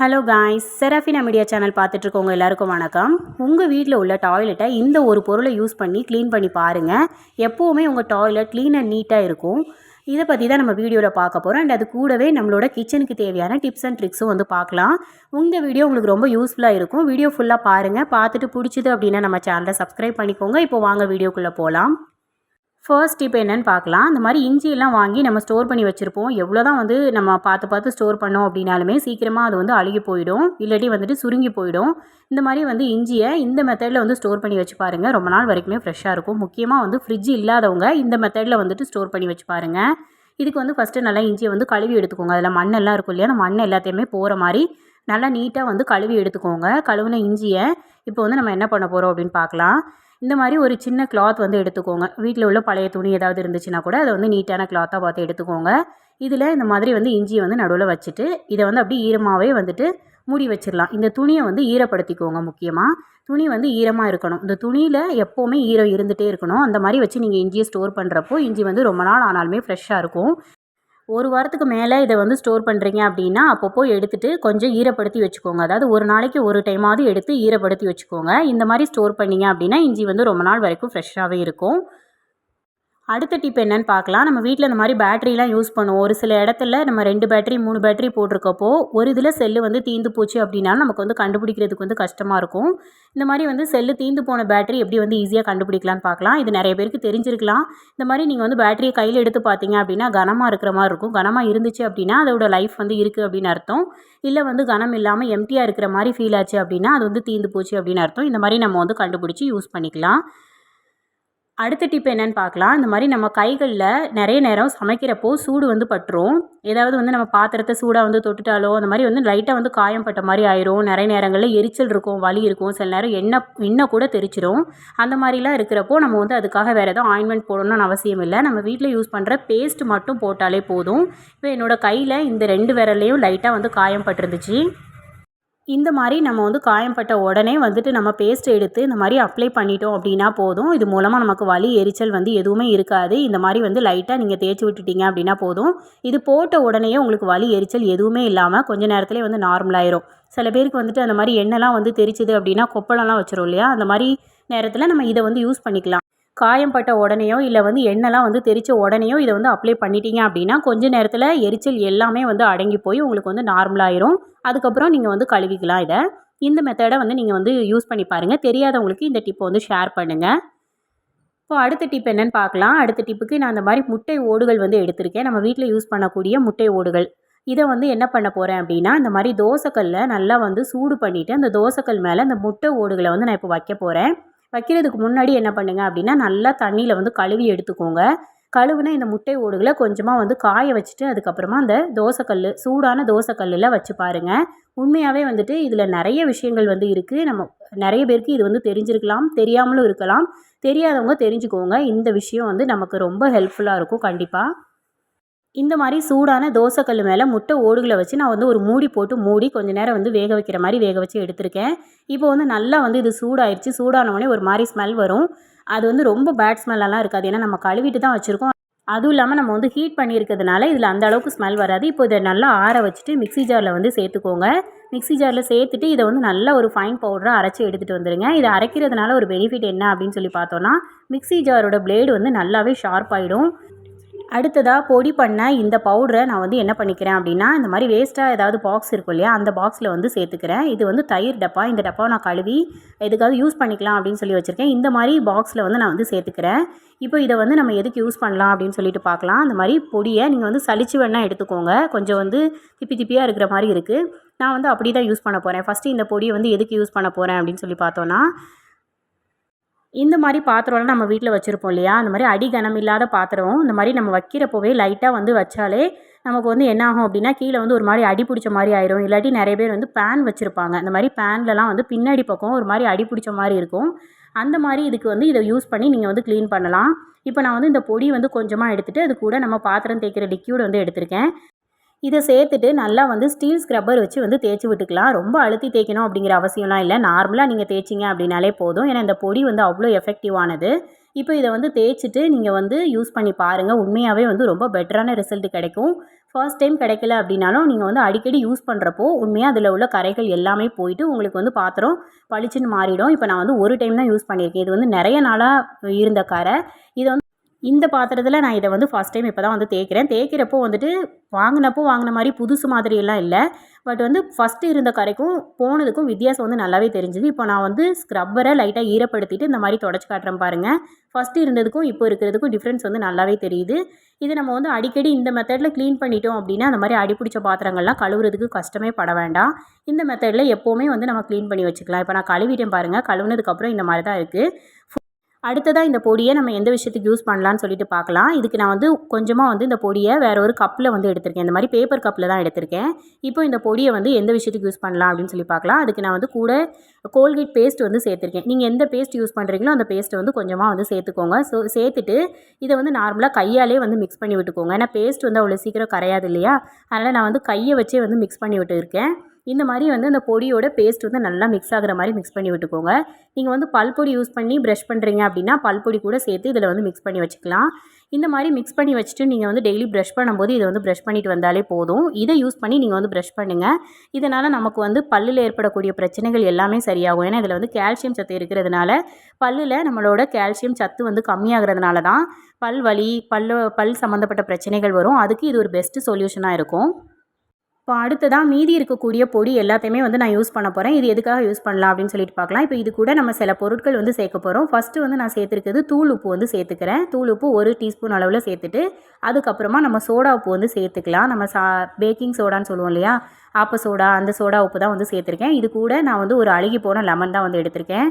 Hello guys Serafina media channel பார்த்துட்ருக்கவங்க எல்லாருக்கும் வணக்கம். உங்கள் வீட்டில் உள்ள டாய்லெட்டை இந்த ஒரு பொருளை யூஸ் பண்ணி க்ளீன் பண்ணி பாருங்கள் எப்போவுமே உங்கள் டாய்லெட் க்ளீன் அண்ட் நீட்டாக இருக்கும். இதை பற்றி தான் நம்ம வீடியோவில் பார்க்க போகிறோம் அண்ட் அது கூடவே நம்மளோட கிச்சனுக்கு தேவையான டிப்ஸ் அண்ட் ட்ரிக்ஸும் வந்து பார்க்கலாம். உங்கள் வீடியோ உங்களுக்கு ரொம்ப யூஸ்ஃபுல்லாக இருக்கும். வீடியோ ஃபுல்லாக பாருங்கள் பார்த்துட்டு பிடிச்சிது அப்படின்னா நம்ம சேனலை சப்ஸ்கிரைப் பண்ணிக்கோங்க. இப்போ வாங்க வீடியோக்குள்ளே போகலாம் ஃபர்ஸ்ட் இப்போ என்னென்னு பார்க்கலாம். இந்த மாதிரி இஞ்சியெல்லாம் வாங்கி நம்ம ஸ்டோர் பண்ணி வச்சுருப்போம். எவ்வளோ தான் வந்து நம்ம பார்த்து பார்த்து ஸ்டோர் பண்ணோம் அப்படின்னாலுமே சீக்கிரமாக அது வந்து அழுகி போயிடும். இல்லாட்டி வந்துட்டு சுருங்கி போயிடும். இந்த மாதிரி வந்து இஞ்சியை இந்த மெத்தடில் வந்து ஸ்டோர் பண்ணி வச்சு பாருங்கள் ரொம்ப நாள் வரைக்குமே ஃப்ரெஷ்ஷாக இருக்கும். முக்கியமாக வந்து ஃப்ரிட்ஜ் இல்லாதவங்க இந்த மெத்தடில் வந்துட்டு ஸ்டோர் பண்ணி வச்சு பாருங்கள் இதுக்கு வந்து ஃபஸ்ட்டு நல்லா இஞ்சியை வந்து கழுவி எடுத்துக்கோங்க. அதில் மண்ணெல்லாம் இருக்கும் இல்லையா? அந்த மண் எல்லாத்தையுமே போகிற மாதிரி நல்லா நீட்டாக வந்து கழுவி எடுத்துக்கோங்க. கழுவின இஞ்சியை இப்போ வந்து நம்ம என்ன பண்ண போகிறோம் அப்படின்னு பார்க்கலாம். இந்த மாதிரி ஒரு சின்ன கிளாத் வந்து எடுத்துக்கோங்க. வீட்டில் உள்ள பழைய துணி ஏதாவது இருந்துச்சுன்னா கூட அதை வந்து நீட்டான கிளாத்தாக பார்த்து எடுத்துக்கோங்க. இதில் இந்த மாதிரி வந்து இஞ்சியை வந்து நடுவில் வச்சுட்டு இதை வந்து அப்படியே ஈரமாகவே வந்துட்டு மூடி வச்சிடலாம். இந்த துணியை வந்து ஈரப்படுத்திக்கோங்க முக்கியமாக துணி வந்து ஈரமாக இருக்கணும். இந்த துணியில் எப்போவுமே ஈரம் இருந்துகிட்டே இருக்கணும். அந்த மாதிரி வச்சு நீங்கள் இஞ்சியை ஸ்டோர் பண்ணுறப்போ இஞ்சி வந்து ரொம்ப நாள் ஆனாலுமே ஃப்ரெஷ்ஷாக இருக்கும். ஒரு வாரத்துக்கு மேலே இதை வந்து ஸ்டோர் பண்ணுறீங்க அப்படின்னா அப்பப்போ எடுத்துகிட்டு கொஞ்சம் ஈரப்படுத்தி வச்சுக்கோங்க. அதாவது ஒரு நாளைக்கு ஒரு டைமாவது எடுத்து ஈரப்படுத்தி வச்சுக்கோங்க. இந்த மாதிரி ஸ்டோர் பண்ணிங்க அப்படின்னா இஞ்சி வந்து ரொம்ப நாள் வரைக்கும் ஃப்ரெஷ்ஷாகவே இருக்கும். அடுத்த டிப் என்னென்னு பார்க்கலாம். நம்ம வீட்டில் இந்த மாதிரி பேட்டரிலாம் யூஸ் பண்ணுவோம். ஒரு சில இடத்துல நம்ம ரெண்டு பேட்டரி மூணு பேட்டரி போட்டிருக்கப்போ ஒரு இதில் செல்லு வந்து தீந்து போச்சு அப்படின்னாலும் நமக்கு வந்து கண்டுபிடிக்கிறதுக்கு வந்து கஷ்டமாக இருக்கும். இந்த மாதிரி வந்து செல்லு தீந்து போன பேட்டரி எப்படி வந்து ஈஸியாக கண்டுபிடிக்கலான்னு பார்க்கலாம். இது நிறைய பேருக்கு தெரிஞ்சிருக்கலாம். இந்த மாதிரி நீங்கள் வந்து பேட்டரியை கையில் எடுத்து பார்த்தீங்க அப்படின்னா கனமாக இருக்கிற மாதிரி இருக்கும். கனமாக இருந்துச்சு அப்படின்னா அதோட லைஃப் வந்து இருக்குது அப்படின்னு அர்த்தம். இல்லை வந்து கனம் இல்லாமல் எம்டியாக இருக்கிற மாதிரி ஃபீல் ஆச்சு அப்படின்னா அது வந்து தீந்து போச்சு அப்படின்னு அர்த்தம். இந்த மாதிரி நம்ம வந்து கண்டுபிடிச்சி யூஸ் பண்ணிக்கலாம். அடுத்த டிப் என்னென்னு பார்க்கலாம். இந்த மாதிரி நம்ம கைகளில் நிறைய நேரம் சமைக்கிறப்போ சூடு வந்து பட்டுரும். ஏதாவது வந்து நம்ம பாத்திரத்தை சூடாக வந்து தொட்டுட்டாலோ அந்த மாதிரி வந்து லைட்டாக வந்து காயம் பட்ட மாதிரி ஆயிரும். நிறைய நேரங்களில் எரிச்சல் இருக்கும் வலி இருக்கும். சில நேரம் எண்ணெய் எண்ணெய் கூட தெரிச்சிடும் அந்த மாதிரிலாம் இருக்கிறப்போ நம்ம வந்து அதுக்காக வேறு எதுவும் ஆயின்மெண்ட் போடணும்னு அவசியம் இல்லை. நம்ம வீட்டில் யூஸ் பண்ணுற பேஸ்ட் மட்டும் போட்டாலே போதும். இப்போ என்னோடய கையில் இந்த ரெண்டு விரல்லையும் லைட்டாக வந்து காயம் பட்டிருந்துச்சு. இந்த மாதிரி நம்ம வந்து காயம்பட்ட உடனே வந்துட்டு நம்ம பேஸ்ட் எடுத்து இந்த மாதிரி அப்ளை பண்ணிட்டோம் அப்படின்னா போதும். இது மூலமாக நமக்கு வலி எரிச்சல் வந்து எதுவுமே இருக்காது. இந்த மாதிரி வந்து லைட்டாக நீங்கள் தேய்ச்சி விட்டுட்டீங்க அப்படின்னா போதும். இது போட்ட உடனே உங்களுக்கு வலி எரிச்சல் எதுவுமே இல்லாமல் கொஞ்ச நேரத்துலேயே வந்து நார்மலாயிரும் சில பேருக்கு வந்துட்டு அந்த மாதிரி எண்ணெய்லாம் வந்து தெரிச்சுது அப்படின்னா கொப்பளம்லாம் வச்சிரும் இல்லையா? அந்த மாதிரி நேரத்தில் நம்ம இதை வந்து யூஸ் பண்ணிக்கலாம். காயம் பட்ட உடனேயோ இல்லை வந்து எண்ணெய்லாம் வந்து தெரித்த உடனேயோ இதை வந்து அப்ளை பண்ணிட்டீங்க அப்படின்னா கொஞ்ச நேரத்தில் எரிச்சல் எல்லாமே வந்து அடங்கி போய் உங்களுக்கு வந்து நார்மலாயிரும் அதுக்கப்புறம் நீங்கள் வந்து கழுவிக்கலாம் இதை. இந்த மெத்தடை வந்து நீங்கள் வந்து யூஸ் பண்ணி பாருங்கள் தெரியாதவங்களுக்கு இந்த டிப்பை வந்து ஷேர் பண்ணுங்கள் இப்போ அடுத்த டிப் என்னென்னு பார்க்கலாம். அடுத்த டிப்புக்கு நான் அந்த மாதிரி முட்டை ஓடுகள் வந்து எடுத்திருக்கேன். நம்ம வீட்டில் யூஸ் பண்ணக்கூடிய முட்டை ஓடுகள். இதை வந்து என்ன பண்ண போகிறேன் அப்படின்னா இந்த மாதிரி தோசைக்கல்லில் நல்லா வந்து சூடு பண்ணிவிட்டு அந்த தோசைக்கல் மேலே அந்த முட்டை ஓடுகளை வந்து நான் இப்போ வைக்க போகிறேன் வைக்கிறதுக்கு முன்னாடி என்ன பண்ணுங்கள் அப்படின்னா நல்லா தண்ணியில் வந்து கழுவி எடுத்துக்கோங்க. கழுவுனா இந்த முட்டை ஓடுகளை கொஞ்சமாக வந்து காய வச்சுட்டு அதுக்கப்புறமா அந்த தோசைக்கல் சூடான தோசைக்கல்லில் வச்சு பாருங்கள் உண்மையாகவே வந்துட்டு இதில் நிறைய விஷயங்கள் வந்து இருக்குது நம்ம நிறைய பேருக்கு இது வந்து தெரிஞ்சிருக்கலாம் தெரியாமலும் இருக்கலாம். தெரியாதவங்க தெரிஞ்சுக்கோங்க. இந்த விஷயம் வந்து நமக்கு ரொம்ப ஹெல்ப்ஃபுல்லாக இருக்கும் கண்டிப்பாக இந்த மாதிரி சூடான தோசைக்கல் மேலே முட்டை ஓடுகளை வச்சு நான் வந்து ஒரு மூடி போட்டு மூடி கொஞ்சம் நேரம் வந்து வேக வைக்கிற மாதிரி வேக வச்சு எடுத்திருக்கேன். இப்போ வந்து நல்லா வந்து இது சூடாயிடுச்சு சூடானவொடனே ஒரு மாதிரி ஸ்மெல் வரும். அது வந்து ரொம்ப பேட் ஸ்மெல்லாம் இருக்காது. ஏன்னா நம்ம கழுவிட்டு தான் வச்சுருக்கோம். அதுவும் இல்லாமல் நம்ம வந்து ஹீட் பண்ணியிருக்கிறதுனால இதில் அந்த அளவுக்கு ஸ்மெல் வராது. இப்போ இதை நல்லா ஆற வச்சுட்டு மிக்ஸி ஜாரில் வந்து சேர்த்துக்கோங்க. மிக்ஸி ஜாரில் சேர்த்துட்டு இதை வந்து நல்ல ஒரு ஃபைன் பவுடராக அரைச்சி எடுத்துகிட்டு வந்துடுங்க இதை அரைக்கிறதுனால ஒரு பெனிஃபிட் என்ன அப்படின்னு சொல்லி பார்த்தோன்னா மிக்ஸி ஜாரோட பிளேடு வந்து நல்லாவே ஷார்ப் ஆகிடும் அடுத்ததாக பொடி பண்ண இந்த பவுடரை நான் வந்து என்ன பண்ணிக்கிறேன் அப்படின்னா இந்த மாதிரி வேஸ்ட்டாக ஏதாவது பாக்ஸ் இருக்கும் இல்லையா அந்த பாக்ஸில் வந்து சேர்த்துக்கிறேன். இது வந்து தயிர் டப்பா. இந்த டப்பாவை நான் கழுவி எதுக்காவது யூஸ் பண்ணிக்கலாம் அப்படின்னு சொல்லி வச்சுருக்கேன். இந்த மாதிரி பாக்ஸில் வந்து நான் வந்து சேர்த்துக்கிறேன். இப்போ இதை வந்து நம்ம எதுக்கு யூஸ் பண்ணலாம் அப்படின்னு சொல்லிட்டு பார்க்கலாம். அந்த மாதிரி பொடியை நீங்கள் வந்து சளிச்சு வேணால் எடுத்துக்கோங்க. கொஞ்சம் வந்து திப்பி திப்பியாக இருக்கிற மாதிரி இருக்குது நான் வந்து அப்படி தான் யூஸ் பண்ண போகிறேன் ஃபஸ்ட்டு இந்த பொடியை வந்து எதுக்கு யூஸ் பண்ண போகிறேன் அப்படின்னு சொல்லி பார்த்தோன்னா இந்த மாதிரி பாத்திரம்லாம் நம்ம வீட்டில் வச்சுருப்போம் இல்லையா? அந்த மாதிரி அடி கனம் இல்லாத பாத்திரம் இந்த மாதிரி நம்ம வைக்கிறப்போவே லைட்டாக வந்து வச்சாலே நமக்கு வந்து என்ன ஆகும் அப்படின்னா கீழே வந்து ஒரு மாதிரி அடி பிடிச்ச மாதிரி ஆயிரும். இல்லாட்டி நிறைய பேர் வந்து பேன் வச்சுருப்பாங்க. அந்த மாதிரி பேன்லலாம் வந்து பின்னாடி பக்கம் ஒரு மாதிரி அடி பிடிச்ச மாதிரி இருக்கும். அந்த மாதிரி இதுக்கு வந்து இதை யூஸ் பண்ணி நீங்கள் வந்து க்ளீன் பண்ணலாம். இப்போ நான் வந்து இந்த பொடி வந்து கொஞ்சமாக எடுத்துகிட்டு அது கூட நம்ம பாத்திரம் தேய்க்கிற லிக்யூட் வந்து எடுத்திருக்கேன். இதை சேர்த்துட்டு நல்லா வந்து ஸ்டீல் ஸ்க்ரப்பர் வச்சு வந்து தேய்ச்சி விட்டுக்கலாம். ரொம்ப அழுத்தி தேய்க்கணும் அப்படிங்கிற அவசியம்லாம் இல்லை. நார்மலாக நீங்கள் தேய்ச்சிங்க அப்படின்னாலே போதும். ஏன்னா இந்த பொடி வந்து அவ்வளோ எஃபெக்டிவானது இப்போ இதை வந்து தேய்ச்சிட்டு நீங்கள் வந்து யூஸ் பண்ணி பாருங்கள் உண்மையாகவே வந்து ரொம்ப பெட்டரான ரிசல்ட் கிடைக்கும். ஃபர்ஸ்ட் டைம் கிடைக்கல அப்படின்னாலும் நீங்கள் வந்து அடிக்கடி யூஸ் பண்ணுறப்போ உண்மையாக அதில் உள்ள கரைகள் எல்லாமே போயிட்டு உங்களுக்கு வந்து பாத்திரம் பளிச்சுன்னு மாறிடும். இப்போ நான் வந்து ஒரு டைம் தான் யூஸ் பண்ணியிருக்கேன். இது வந்து நிறைய நாளாக இருந்த கரை. இதை வந்து இந்த பாத்திரத்தில் நான் இதை வந்து ஃபஸ்ட் டைம் இப்போ தான் வந்து தேய்க்கிறேன். தேய்க்கிறப்போ வந்துட்டு வாங்கினப்போ வாங்கின மாதிரி புதுசு மாதிரியெல்லாம் இல்லை. பட் வந்து ஃபஸ்ட்டு இருந்த கரைக்கும் போனதுக்கும் வித்தியாசம் வந்து நல்லாவே தெரிஞ்சுது. இப்போ நான் வந்து ஸ்க்ரப்பரை லைட்டாக ஈரப்படுத்திட்டு இந்த மாதிரி தொடச்சி காட்டுறேன் பாருங்கள் ஃபஸ்ட்டு இருந்ததுக்கும் இப்போ இருக்கிறதுக்கும் டிஃப்ரென்ஸ் வந்து நல்லாவே தெரியுது. இது நம்ம வந்து அடிக்கடி இந்த மெத்தடில் க்ளீன் பண்ணிட்டோம் அப்படின்னா அந்த மாதிரி அடிப்பிடிச்ச பாத்திரங்கள்லாம் கழுவுறதுக்கு கஷ்டமே பட வேண்டாம். இந்த மெத்தடில் எப்போவுமே வந்து நம்ம க்ளீன் பண்ணி வச்சுக்கலாம். இப்போ நான் கழுவிட்டேன் பாருங்கள் கழுவுனதுக்கப்புறம் இந்த மாதிரி தான் இருக்குது அடுத்ததாக இந்த பொடியை நம்ம எந்த விஷயத்துக்கு யூஸ் பண்ணலான்னு சொல்லிட்டு பார்க்கலாம். இதுக்கு நான் வந்து கொஞ்சமாக வந்து இந்த பொடியை வேறு ஒரு கப்பில் வந்து எடுத்திருக்கேன். இந்த மாதிரி பேப்பர் கப்பில் தான் எடுத்திருக்கேன். இப்போ இந்த பொடியை வந்து எந்த விஷயத்துக்கு யூஸ் பண்ணலாம் அப்படின்னு சொல்லி பார்க்கலாம். அதுக்கு நான் வந்து கூட கோல்கேட் பேஸ்ட் வந்து சேர்த்துருக்கேன். நீங்கள் எந்த பேஸ்ட் யூஸ் பண்ணுறீங்களோ அந்த பேஸ்ட்டை வந்து கொஞ்சமாக வந்து சேர்த்துக்கோங்க. ஸோ சேர்த்துட்டு இதை வந்து நார்மலாக கையாலே வந்து மிக்ஸ் பண்ணி விட்டுக்கோங்க. ஏன்னா பேஸ்ட் வந்து அவ்வளோ சீக்கிரம் கரையாது இல்லையா? அதனால் நான் வந்து கையை வச்சே வந்து மிக்ஸ் பண்ணி விட்டுருக்கேன். இந்த மாதிரி வந்து அந்த பொடியோட பேஸ்ட் வந்து நல்லா மிக்ஸ் ஆகிற மாதிரி மிக்ஸ் பண்ணி விட்டுக்கோங்க. நீங்கள் வந்து பல்பொடி யூஸ் பண்ணி ப்ரஷ் பண்ணுறீங்க அப்படின்னா பல்பொடி கூட சேர்த்து இதில் வந்து மிக்ஸ் பண்ணி வச்சுக்கலாம். இந்த மாதிரி மிக்ஸ் பண்ணி வச்சுட்டு நீங்கள் வந்து டெய்லி ப்ரஷ் பண்ணும்போது இதை வந்து ப்ரஷ் பண்ணிட்டு வந்தாலே போதும். இதை யூஸ் பண்ணி நீங்கள் வந்து ப்ரஷ் பண்ணுங்கள் இதனால் நமக்கு வந்து பல்லில் ஏற்படக்கூடிய பிரச்சனைகள் எல்லாமே சரியாகும். ஏன்னா இதில் வந்து கால்சியம் சத்து இருக்கிறதுனால பல்லில் நம்மளோட கால்சியம் சத்து வந்து கம்மியாகிறதுனால தான் பல் வலி பல் பல் சம்மந்தப்பட்ட பிரச்சனைகள் வரும். அதுக்கு இது ஒரு பெஸ்ட்டு சொல்யூஷனாக இருக்கும். இப்போ அடுத்ததாக மீதி இருக்கக்கூடிய பொடி எல்லாத்தையுமே வந்து நான் யூஸ் பண்ண போகிறேன் இது எதுக்காக யூஸ் பண்ணலாம் அப்படின்னு சொல்லிட்டு பார்க்கலாம். இப்போ இது கூட நம்ம சில பொருட்கள் வந்து சேர்க்க போகிறோம் ஃபஸ்ட்டு வந்து நான் சேர்த்துருக்கிறது தூள் உப்பு வந்து சேர்த்துக்கிறேன். தூள் உப்பு ஒரு டீஸ்பூன் அளவில் சேர்த்துட்டு அதுக்கப்புறமா நம்ம சோடா உப்பு வந்து சேர்த்துக்கலாம். நம்ம சா பேக்கிங் சோடான்னு சொல்லுவோம் இல்லையா? ஆப்ப சோடா அந்த சோடா உப்பு தான் வந்து சேர்த்துருக்கேன். இது கூட நான் வந்து ஒரு அழுகி போன லெமன் தான் வந்து எடுத்திருக்கேன்.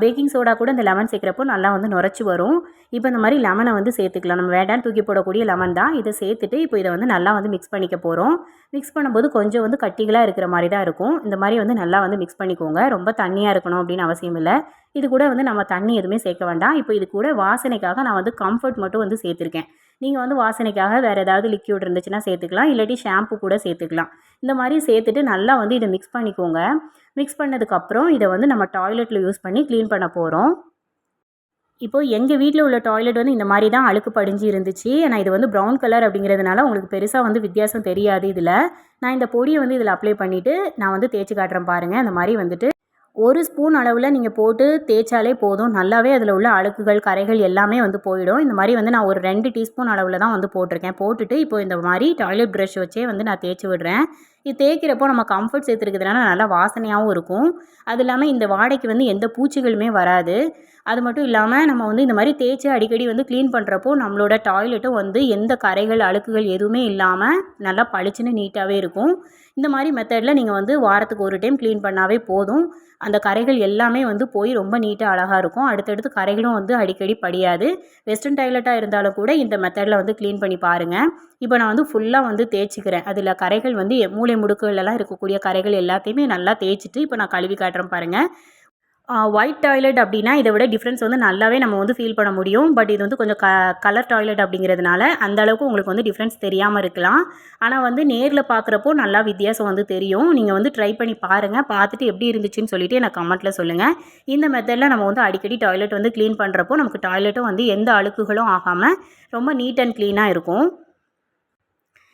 பேக்கிங் சோடா கூட இந்த லெமன் சேர்க்குறப்போ நல்லா வந்து நுரைச்சி வரும். இப்போ இந்த மாதிரி லெமனை வந்து சேர்த்துக்கலாம். நம்ம வேண்டான்னு தூக்கி போடக்கூடிய லெமன் தான். இதை சேர்த்துட்டு இப்போ இதை வந்து நல்லா வந்து மிக்ஸ் பண்ணிக்க போகிறோம் மிக்ஸ் பண்ணும்போது கொஞ்சம் வந்து கட்டிகளாக இருக்கிற மாதிரி தான் இருக்கும். இந்த மாதிரி வந்து நல்லா வந்து மிக்ஸ் பண்ணிக்கோங்க. ரொம்ப தண்ணியாக இருக்கணும் அப்படின்னு அவசியம் இல்லை. இது கூட வந்து நம்ம தண்ணி எதுவுமே சேர்க்க வேண்டாம். இப்போ இது கூட வாசனைக்காக நான் வந்து கம்ஃபர்ட் மட்டும் வந்து சேர்த்துருக்கேன். நீங்கள் வந்து வாசனைக்காக வேறு ஏதாவது லிக்யூட் இருந்துச்சுன்னா சேர்த்துக்கலாம். இல்லாட்டி ஷாம்பு கூட சேர்த்துக்கலாம். இந்த மாதிரி சேர்த்துட்டு நல்லா வந்து இதை மிக்ஸ் பண்ணிக்கோங்க. மிக்ஸ் பண்ணதுக்கப்புறம் இதை வந்து நம்ம டாய்லெட்டில் யூஸ் பண்ணி க்ளீன் பண்ண போகிறோம் இப்போது எங்கள் வீட்டில் உள்ள டாய்லெட் வந்து இந்த மாதிரி தான் அழுக்கு படிஞ்சு இருந்துச்சு. ஆனால் இது வந்து ப்ரௌன் கலர் அப்படிங்கிறதுனால உங்களுக்கு பெருசாக வந்து வித்தியாசம் தெரியாது இதில். நான் இந்த பொடியை வந்து இதில் அப்ளை பண்ணிவிட்டு நான் வந்து தேய்ச்சி காட்டுறேன் பாருங்கள் அந்த மாதிரி வந்துட்டு ஒரு ஸ்பூன் அளவில் நீங்கள் போட்டு தேய்ச்சாலே போதும். நல்லாவே அதில் உள்ள அழுக்குகள் கரைகள் எல்லாமே வந்து போயிடும். இந்த மாதிரி வந்து நான் ஒரு ரெண்டு டீஸ்பூன் அளவில் தான் வந்து போட்டிருக்கேன். போட்டுட்டு இப்போ இந்த மாதிரி டாய்லெட் ப்ரஷ் வச்சே வந்து நான் தேய்ச்சி விடுறேன். இது தேய்க்கிறப்போ நம்ம கம்ஃபர்ட் சேர்த்துருக்கிறதுனால நல்லா வாசனையாகவும் இருக்கும். அது இல்லாமல் இந்த வாடைக்கு வந்து எந்த பூச்சிகளுமே வராது. அது மட்டும் இல்லாமல் நம்ம வந்து இந்த மாதிரி தேய்ச்சி அடிக்கடி வந்து க்ளீன் பண்ணுறப்போ நம்மளோட டாய்லெட்டும் வந்து எந்த கரைகள் அழுக்குகள் எதுவுமே இல்லாமல் நல்லா பளிச்சுன்னு நீட்டாகவே இருக்கும். இந்த மாதிரி மெத்தடில் நீங்கள் வந்து வாரத்துக்கு ஒரு டைம் க்ளீன் பண்ணாவே போதும். அந்த கரைகள் எல்லாமே வந்து போய் ரொம்ப நீட்டாக அழகாக இருக்கும். அடுத்தடுத்து கரைகளும் வந்து அடிக்கடி படியாது. வெஸ்டர்ன் டாய்லெட்டாக இருந்தாலும் கூட இந்த மெத்தடில் வந்து க்ளீன் பண்ணி பாருங்கள் இப்போ நான் வந்து ஃபுல்லாக வந்து தேய்ச்சிக்கிறேன். அதில் கரைகள் வந்து மூளை முடுக்குகளெல்லாம் இருக்கக்கூடிய கரைகள் எல்லாத்தையுமே நல்லா தேய்ச்சிட்டு இப்போ நான் கழுவி காட்டுறேன் பாருங்கள் ஒயிட் டாய்லெட் அப்படின்னா இதை விட டிஃப்ரென்ஸ் வந்து நல்லாவே நம்ம வந்து ஃபீல் பண்ண முடியும். பட் இது வந்து கொஞ்சம் க கலர் டாய்லெட் அப்படிங்கிறதுனால அந்த அளவுக்கு உங்களுக்கு வந்து டிஃப்ரென்ஸ் தெரியாமல் இருக்கலாம். ஆனால் வந்து நேரில் பார்க்குறப்போ நல்லா வித்தியாசம் வந்து தெரியும். நீங்கள் வந்து ட்ரை பண்ணி பாருங்கள் பார்த்துட்டு எப்படி இருந்துச்சுன்னு சொல்லிட்டு எனக்கு கமெண்ட்டில் சொல்லுங்கள் இந்த மெத்தடில் நம்ம வந்து அடிக்கடி டாய்லெட் வந்து க்ளீன் பண்ணுறப்போ நமக்கு டாய்லெட்டும் வந்து எந்த அழுக்குகளும் ஆகாமல் ரொம்ப நீட் அண்ட் க்ளீனாக இருக்கும்.